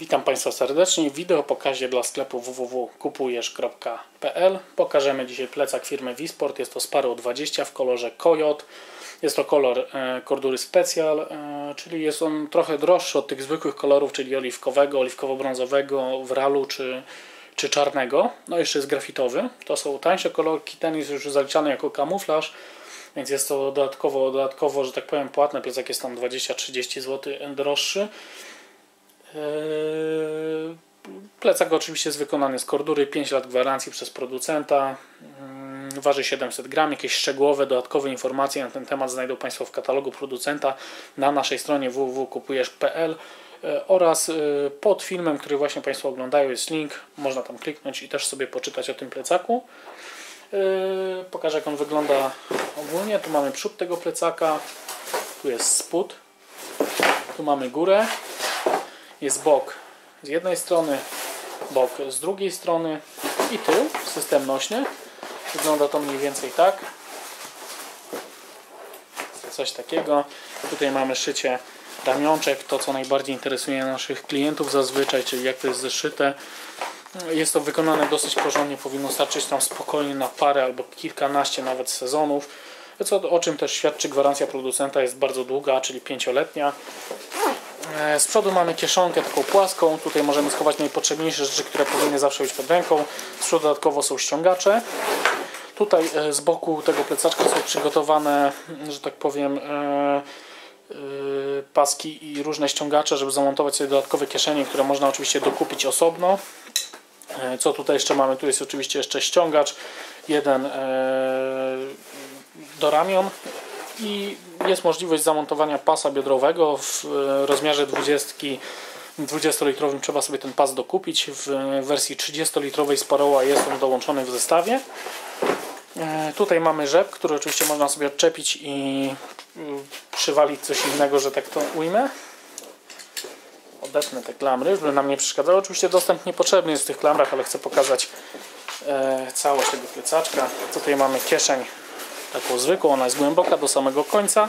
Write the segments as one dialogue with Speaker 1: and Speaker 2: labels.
Speaker 1: Witam Państwa serdecznie wideo pokazie dla sklepu www.kupujesz.pl Pokażemy dzisiaj plecak firmy Wisport. Jest to Sparrow 20 w kolorze Coyote. Jest to kolor e, Cordury Special, e, czyli jest on trochę droższy od tych zwykłych kolorów, czyli oliwkowego, oliwkowo-brązowego, wralu czy, czy czarnego. No jeszcze jest grafitowy. To są tańsze kolorki. Ten jest już zaliczany jako kamuflaż. Więc jest to dodatkowo, dodatkowo, że tak powiem, płatne. Plecak jest tam 20-30 zł droższy. Eee, Plecak oczywiście jest wykonany z kordury, 5 lat gwarancji przez producenta, Mm, waży 700 gram. Jakieś szczegółowe, dodatkowe informacje na ten temat znajdą Państwo w katalogu producenta na naszej stronie www.kupujesz.pl e, oraz e, pod filmem, który właśnie Państwo oglądają jest link, można tam kliknąć i też sobie poczytać o tym plecaku. Pokażę jak on wygląda ogólnie. Tu mamy przód tego plecaka, tu jest spód, tu mamy górę, jest bok z jednej strony, bok z drugiej strony i tył, system nośny. Wygląda to mniej więcej tak. Coś takiego. Tutaj mamy szycie ramionczek, to co najbardziej interesuje naszych klientów zazwyczaj, czyli jak to jest zeszyte. Jest to wykonane dosyć porządnie, powinno starczyć tam spokojnie na parę albo kilkanaście nawet sezonów. Co, o czym też świadczy gwarancja producenta jest bardzo długa, czyli pięcioletnia. E, Z przodu mamy kieszonkę taką płaską. Tutaj możemy schować najpotrzebniejsze rzeczy, które powinny zawsze być pod ręką. Z przodu dodatkowo są ściągacze. Tutaj e, z boku tego plecaczka są przygotowane, że tak powiem, e, paski i różne ściągacze, żeby zamontować sobie dodatkowe kieszenie, które można oczywiście dokupić osobno. Co tutaj jeszcze mamy? Tu jest oczywiście jeszcze ściągacz, jeden do ramion i jest możliwość zamontowania pasa biodrowego w e, rozmiarze 20 20-litrowym trzeba sobie ten pas dokupić. W wersji 30-litrowej Sparoła jest on dołączony w zestawie. E, Tutaj mamy rzep, który oczywiście można sobie odczepić i mm, przywalić coś innego, że tak to ujmę. Odetnę te klamry, żeby nam nie przeszkadzało. Oczywiście dostęp niepotrzebny jest w tych klamrach, ale chcę pokazać e, całość tego plecaczka. Tutaj mamy kieszeń taką zwykłą, ona jest głęboka do samego końca.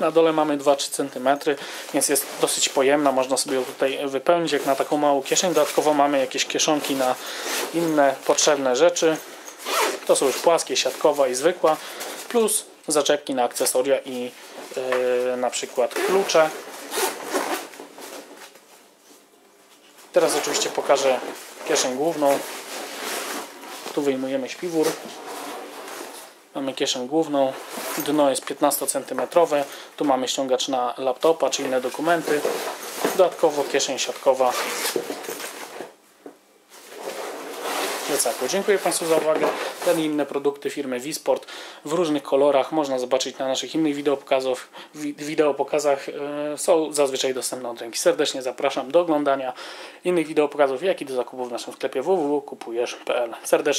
Speaker 1: Na dole mamy 2-3 cm, więc jest dosyć pojemna, można sobie ją tutaj wypełnić jak na taką małą kieszeń. Dodatkowo mamy jakieś kieszonki na inne potrzebne rzeczy. To są już płaskie, siatkowa i zwykła, plus zaczepki na akcesoria i yy, na przykład klucze. Teraz oczywiście pokażę kieszeń główną. Tu wyjmujemy śpiwór. Mamy kieszeń główną, dno jest 15 cm, tu mamy ściągacz na laptopa czy inne dokumenty. Dodatkowo kieszeń siatkowa. Dziękuję Państwu za uwagę. Ten i inne produkty firmy Wisport w różnych kolorach można zobaczyć na naszych innych wideopokazach. wi- wideopokazach są zazwyczaj dostępne od ręki. Serdecznie zapraszam do oglądania innych wideopokazów, jak i do zakupu w naszym sklepie www.kupujesz.pl. Serdecznie